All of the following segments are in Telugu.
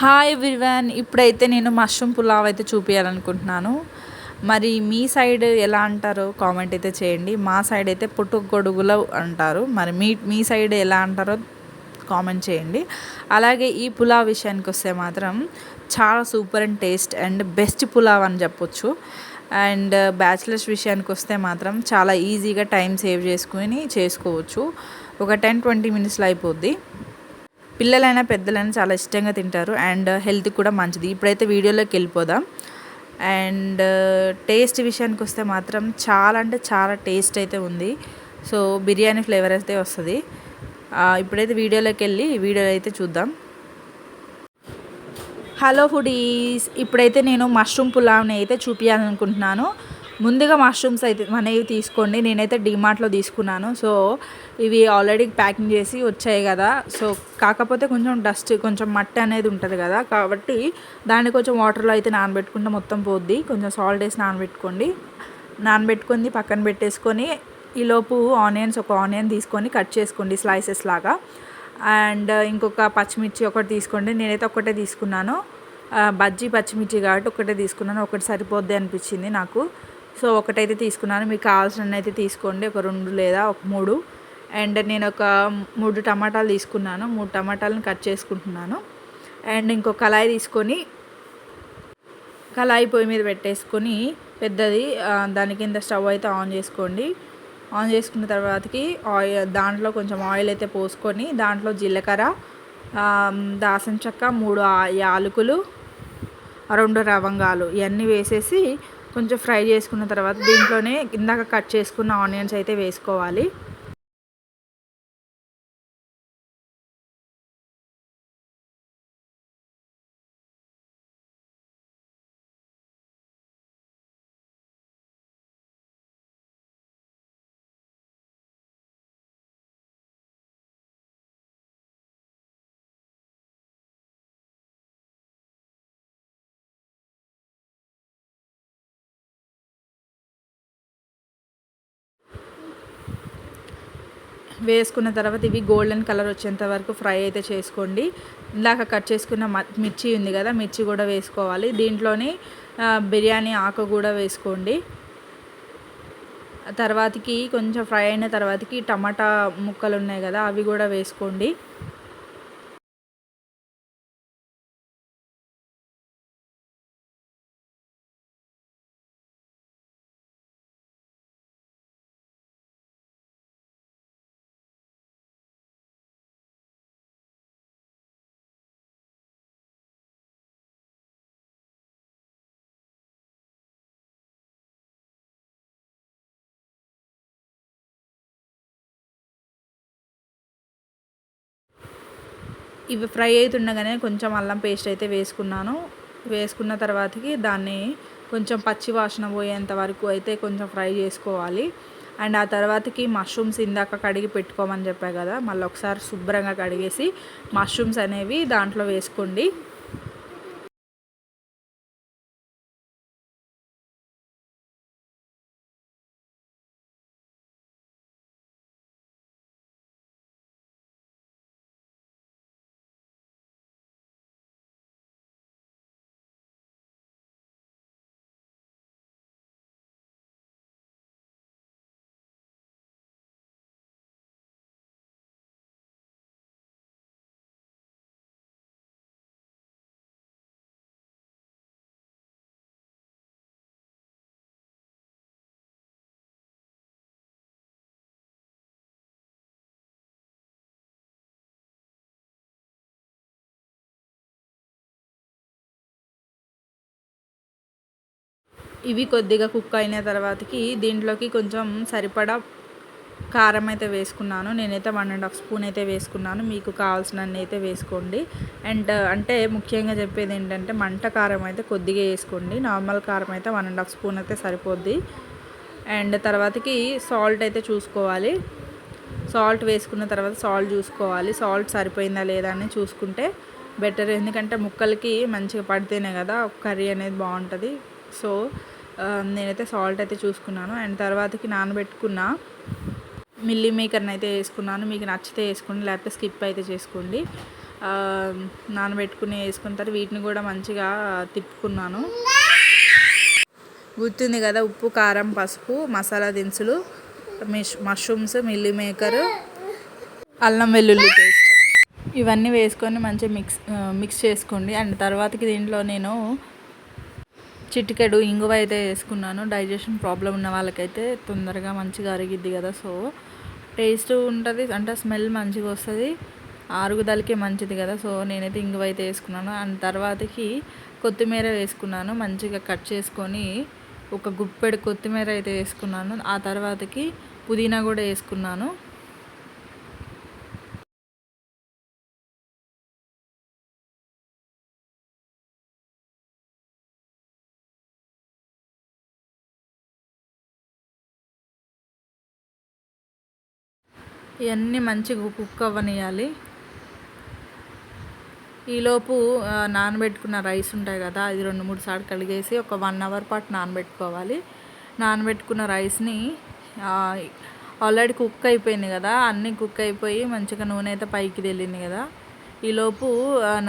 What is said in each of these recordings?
హాయ్ ఎవ్రీవన్ ఇప్పుడైతే నేను మష్రూమ్ పులావ్ అయితే చూపించాలనుకుంటున్నాను మరి మీ సైడ్ ఎలా అంటారో కామెంట్ అయితే చేయండి. మా సైడ్ అయితే పుట్టు గొడుగులు అంటారు. మరి మీ మీ సైడ్ ఎలా అంటారో కామెంట్ చేయండి. అలాగే ఈ పులావ్ విషయానికి వస్తే మాత్రం చాలా super and taste and best pulao అని చెప్పొచ్చు. అండ్ బ్యాచిలర్స్ విషయానికి వస్తే మాత్రం చాలా ఈజీగా టైం సేవ్ చేసుకుని చేసుకోవచ్చు. ఒక టెన్ ట్వంటీ మినిట్స్లో అయిపోద్ది. పిల్లలైనా పెద్దలైనా చాలా ఇష్టంగా తింటారు అండ్ హెల్త్ కూడా మంచిది. ఇప్పుడైతే వీడియోలోకి వెళ్ళిపోదాం. అండ్ టేస్ట్ విషయానికి వస్తే మాత్రం చాలా అంటే చాలా టేస్ట్ అయితే ఉంది. సో బిర్యానీ ఫ్లేవర్ అయితే వస్తుంది. ఇప్పుడైతే వీడియోలోకి వెళ్ళి వీడియోలో అయితే చూద్దాం. హలో ఫుడీస్ ఇప్పుడైతే నేను మష్రూమ్ పులావ్ని అయితే చూపించాలనుకుంటున్నాను ముందుగా మష్రూమ్స్ అయితే అనేవి తీసుకోండి. నేనైతే డిమార్ట్లో తీసుకున్నాను. సో ఇవి ఆల్రెడీ ప్యాకింగ్ చేసి వచ్చాయి కదా. సో కాకపోతే కొంచెం డస్ట్ కొంచెం మట్టి అనేది ఉంటుంది కదా. కాబట్టి దాన్ని కొంచెం వాటర్లో అయితే నానబెట్టుకుంటే మొత్తం పోద్ది. కొంచెం సాల్ట్ వేసి నానబెట్టుకోండి. నానబెట్టుకొని పక్కన పెట్టేసుకొని ఈలోపు ఆనియన్స్ ఒక ఆనియన్ తీసుకొని కట్ చేసుకోండి స్లైసెస్ లాగా. అండ్ ఇంకొక పచ్చిమిర్చి ఒకటి తీసుకోండి. నేనైతే ఒకటే తీసుకున్నాను. బజ్జీ పచ్చిమిర్చి కాబట్టి ఒకటే తీసుకున్నాను. ఒకటి సరిపోద్ది అనిపించింది నాకు. సో ఒకటైతే తీసుకున్నాను. మీకు కావాల్సిన అయితే తీసుకోండి. ఒక రెండు లేదా ఒక మూడు. అండ్ నేను ఒక మూడు టమాటాలు తీసుకున్నాను. మూడు టమాటాలను కట్ చేసుకుంటున్నాను. అండ్ ఇంకో కళాయి తీసుకొని కళాయి పొయ్యి మీద పెట్టేసుకొని పెద్దది దాని కింద స్టవ్ అయితే ఆన్ చేసుకోండి. ఆన్ చేసుకున్న తర్వాతకి ఆయిల్ దాంట్లో కొంచెం ఆయిల్ అయితే పోసుకొని దాంట్లో జీలకర్ర దాసం చెక్క మూడు యాలకులు రెండు లవంగాలు ఇవన్నీ వేసేసి కొంచెం ఫ్రై చేసుకున్న తర్వాత దీంట్లోనే ఇందాక కట్ చేసుకున్న ఆనియన్స్ అయితే వేసుకోవాలి. వేసుకున్న తర్వాత ఇవి గోల్డెన్ కలర్ వచ్చేంత వరకు ఫ్రై అయితే చేసుకోండి. ఇందాక కట్ చేసుకున్న మిర్చి ఉంది కదా మిర్చి కూడా వేసుకోవాలి. దీంట్లోనే బిర్యానీ ఆకు కూడా వేసుకోండి. తర్వాతకి కొంచెం ఫ్రై అయిన తర్వాతకి టమాటా ముక్కలు ఉన్నాయి కదా అవి కూడా వేసుకోండి. ఇవి ఫ్రై అవుతుండగానే కొంచెం అల్లం పేస్ట్ అయితే వేసుకున్నాను. వేసుకున్న తర్వాతకి దాన్ని కొంచెం పచ్చి వాసన పోయేంత వరకు అయితే కొంచెం ఫ్రై చేసుకోవాలి. అండ్ ఆ తర్వాతకి మష్రూమ్స్ ఇందాక కడిగి పెట్టుకోమని చెప్పా కదా మళ్ళీ ఒకసారి శుభ్రంగా కడిగేసి మష్రూమ్స్ అనేవి దాంట్లో వేసుకోండి. ఇవి కొద్దిగా కుక్ అయిన తర్వాతకి దీంట్లోకి కొంచెం సరిపడా కారం అయితే వేసుకున్నాను. నేనైతే వన్ అండ్ హాఫ్ స్పూన్ అయితే వేసుకున్నాను. మీకు కావాల్సిన అయితే వేసుకోండి. అండ్ అంటే ముఖ్యంగా చెప్పేది ఏంటంటే మంట కారం అయితే కొద్దిగా వేసుకోండి. నార్మల్ కారం అయితే వన్ అండ్ హాఫ్ స్పూన్ అయితే సరిపోద్ది. అండ్ తర్వాతకి సాల్ట్ అయితే చూసుకోవాలి. సాల్ట్ వేసుకున్న తర్వాత సాల్ట్ చూసుకోవాలి. సాల్ట్ సరిపోయిందా లేదా అని చూసుకుంటే బెటర్. ఎందుకంటే ముక్కలకి మంచిగా పడితేనే కదా కర్రీ అనేది బాగుంటుంది. సో నేనైతే సాల్ట్ అయితే చూసుకున్నాను. అండ్ తర్వాతకి నానబెట్టుకున్న మిల్లీ మేకర్ని అయితే వేసుకున్నాను. మీకు నచ్చితే వేసుకోండి లేకపోతే స్కిప్ అయితే చేసుకోండి. నానబెట్టుకుని వేసుకున్న తర్వాత వీటిని కూడా మంచిగా తిప్పుకున్నాను. గుర్తుంది కదా ఉప్పు కారం పసుపు మసాలా దినుసులు మిష్ మష్రూమ్స్ మిల్లీ మేకర్ అల్లం వెల్లుల్లి పేస్ట్. ఇవన్నీ వేసుకొని మంచిగా మిక్స్ మిక్స్ చేసుకోండి. అండ్ తర్వాతకి దీంట్లో నేను చిటికెడు ఇంగువ అయితే వేసుకున్నాను. డైజెషన్ ప్రాబ్లం ఉన్న వాళ్ళకైతే తొందరగా మంచిగా అరిగిద్ది కదా. సో టేస్ట్ ఉంటుంది అంటే స్మెల్ మంచిగా వస్తుంది. ఆరుగుదలకి మంచిది కదా. సో నేనైతే ఇంగువ అయితే వేసుకున్నాను. అండ్ తర్వాతకి కొత్తిమీర వేసుకున్నాను. మంచిగా కట్ చేసుకొని ఒక గుప్పెడు కొత్తిమీర అయితే వేసుకున్నాను. ఆ తర్వాతకి పుదీనా కూడా వేసుకున్నాను. ఇవన్నీ మంచిగా కుక్ అవ్వనియాలి ఈలోపు నానబెట్టుకున్న రైస్ ఉంటాయి కదా అది రెండు మూడు సార్లు కడిగేసి ఒక వన్ అవర్ పాటు నానబెట్టుకోవాలి. నానబెట్టుకున్న రైస్ని ఆల్రెడీ కుక్ అయిపోయింది కదా అన్నీ కుక్ అయిపోయి మంచిగా నూనె అయితే పైకి తెలింది కదా. ఈలోపు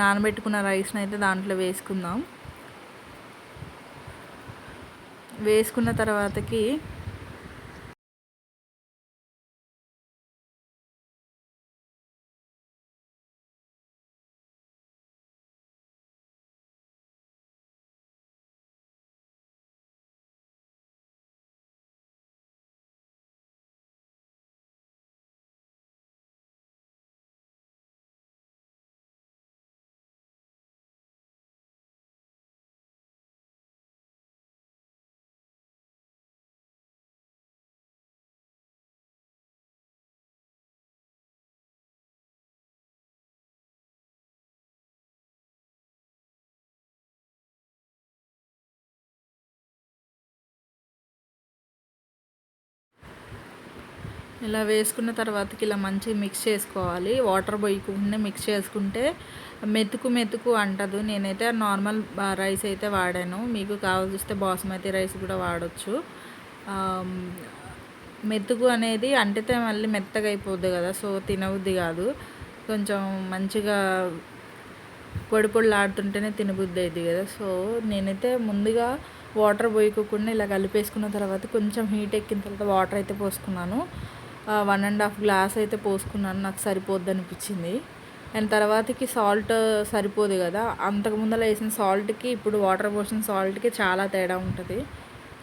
నానబెట్టుకున్న రైస్ని అయితే దాంట్లో వేసుకుందాం. వేసుకున్న తర్వాతకి ఇలా వేసుకున్న తర్వాతకి ఇలా మంచిగా మిక్స్ చేసుకోవాలి. వాటర్ పోయకుండా మిక్స్ చేసుకుంటే మెతుకు మెతుకు అంటదు. నేనైతే నార్మల్ రైస్ అయితే వాడాను. మీకు కావాల్సిస్తే బాస్మతి రైస్ కూడా వాడచ్చు. మెతుకు అనేది అంటితే మళ్ళీ మెత్తగా అయిపోద్ది కదా సో తినబుద్ది కాదు. కొంచెం మంచిగా పొడి పొడిలాడుతుంటేనే తినబుద్ది అయింది కదా. సో నేనైతే ముందుగా వాటర్ పోయకోకుండా ఇలా కలిపేసుకున్న తర్వాత కొంచెం హీట్ ఎక్కిన తర్వాత వాటర్ అయితే పోసుకున్నాను. వన్ అండ్ హాఫ్ గ్లాస్ అయితే పోసుకున్నాను. నాకు సరిపోద్ది అనిపించింది. అండ్ తర్వాతకి సాల్ట్ సరిపోదు కదా. అంతకు ముందర వేసిన సాల్ట్కి ఇప్పుడు వాటర్ పోసిన సాల్ట్కి చాలా తేడా ఉంటుంది.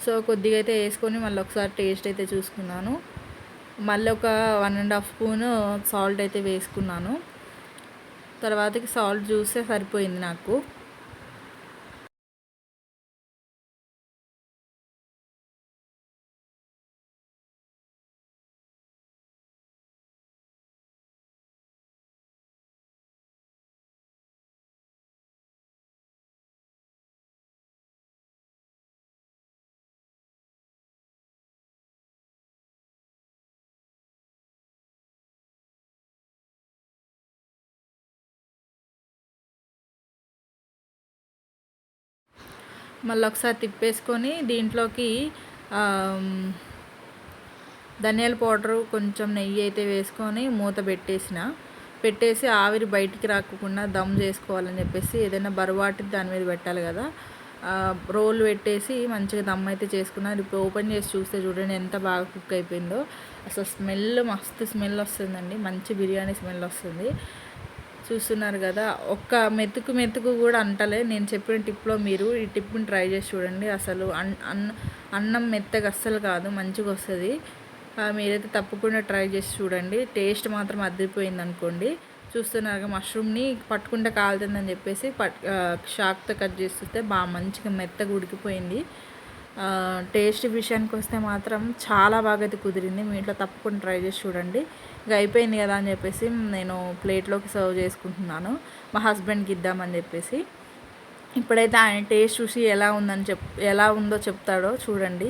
సో కొద్దిగా అయితే వేసుకొని మళ్ళీ ఒకసారి టేస్ట్ అయితే చూసుకున్నాను. మళ్ళీ ఒక one and half spoon salt అయితే వేసుకున్నాను. తర్వాతకి సాల్ట్ చూస్తే సరిపోయింది నాకు. మళ్ళీ ఒకసారి తిప్పేసుకొని దీంట్లోకి ధనియాల పౌడరు కొంచెం నెయ్యి అయితే వేసుకొని మూత పెట్టేసిన. పెట్టేసి ఆవిరి బయటికి రాకుండా దమ్ చేసుకోవాలని చెప్పేసి ఏదైనా బరువాటి దాని మీద పెట్టాలి కదా. రోల్ పెట్టేసి మంచిగా దమ్ అయితే చేసుకున్నాను ఇప్పుడు ఓపెన్ చేసి చూస్తే చూడండి ఎంత బాగా కుక్ అయిపోయిందో. అసలు స్మెల్ మస్తు స్మెల్ వస్తుందండి. మంచి బిర్యానీ స్మెల్ వస్తుంది. చూస్తున్నారు కదా ఒక్క మెతుకు మెతుకు కూడా అంటలే. నేను చెప్పిన టిప్లో మీరు ఈ టిప్ని ట్రై చేసి చూడండి. అసలు అన్ అన్న అన్నం మెత్తగా అస్సలు కాదు మంచిగా వస్తుంది. మీరైతే తప్పకుండా ట్రై చేసి చూడండి. టేస్ట్ మాత్రం అదిరిపోయింది అనుకోండి. చూస్తున్నారు మష్రూమ్ని పట్టుకుంటే కాలుతుందని చెప్పేసి పట్ షాక్తో కట్ చేస్తుంటే బాగా మంచిగా మెత్తగా ఉడికిపోయింది. టేస్ట్ విషయానికి వస్తే మాత్రం చాలా బాగా అయితే కుదిరింది. మీ ఇంట్లో తప్పకుండా ట్రై చేసి చూడండి. ఇక అయిపోయింది కదా అని చెప్పేసి నేను ప్లేట్లోకి సర్వ్ చేసుకుంటున్నాను. మా హస్బెండ్కి ఇద్దామని చెప్పేసి. ఇప్పుడైతే ఆయన టేస్ట్ చూసి ఎలా ఉందని చెప్ ఎలా ఉందో చెప్తాడో చూడండి.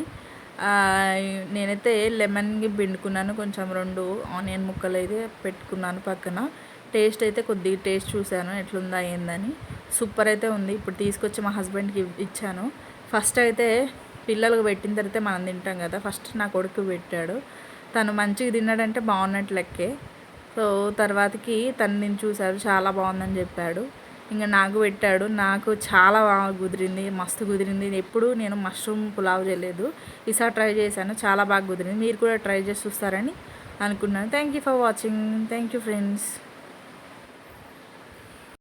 నేనైతే లెమన్కి పిండుకున్నాను. కొంచెం రెండు ఆనియన్ ముక్కలు అయితే పెట్టుకున్నాను పక్కన. టేస్ట్ అయితే కొద్దిగా టేస్ట్ చూశాను. ఎట్లుందా ఏందని. సూపర్ అయితే ఉంది. ఇప్పుడు తీసుకొచ్చి మా హస్బెండ్కి ఇచ్చాను. ఫస్ట్ అయితే పిల్లలకు పెట్టిన తర్వాత మనం తింటాం కదా. ఫస్ట్ నా కొడుకు పెట్టాడు. తను మంచిగా తిన్నాడంటే బాగున్నట్టు లెక్కే. సో తర్వాతకి తను నేను చూశాడు చాలా బాగుందని చెప్పాడు. ఇంకా నాకు పెట్టాడు. నాకు చాలా బాగా కుదిరింది మస్తు కుదిరింది. ఎప్పుడు నేను మష్రూమ్ పులావ్ చేయలేదు. ఈసారి ట్రై చేశాను చాలా బాగా కుదిరింది. మీరు కూడా ట్రై చేసి చూస్తారని అనుకున్నాను. Thank you for watching thank you friends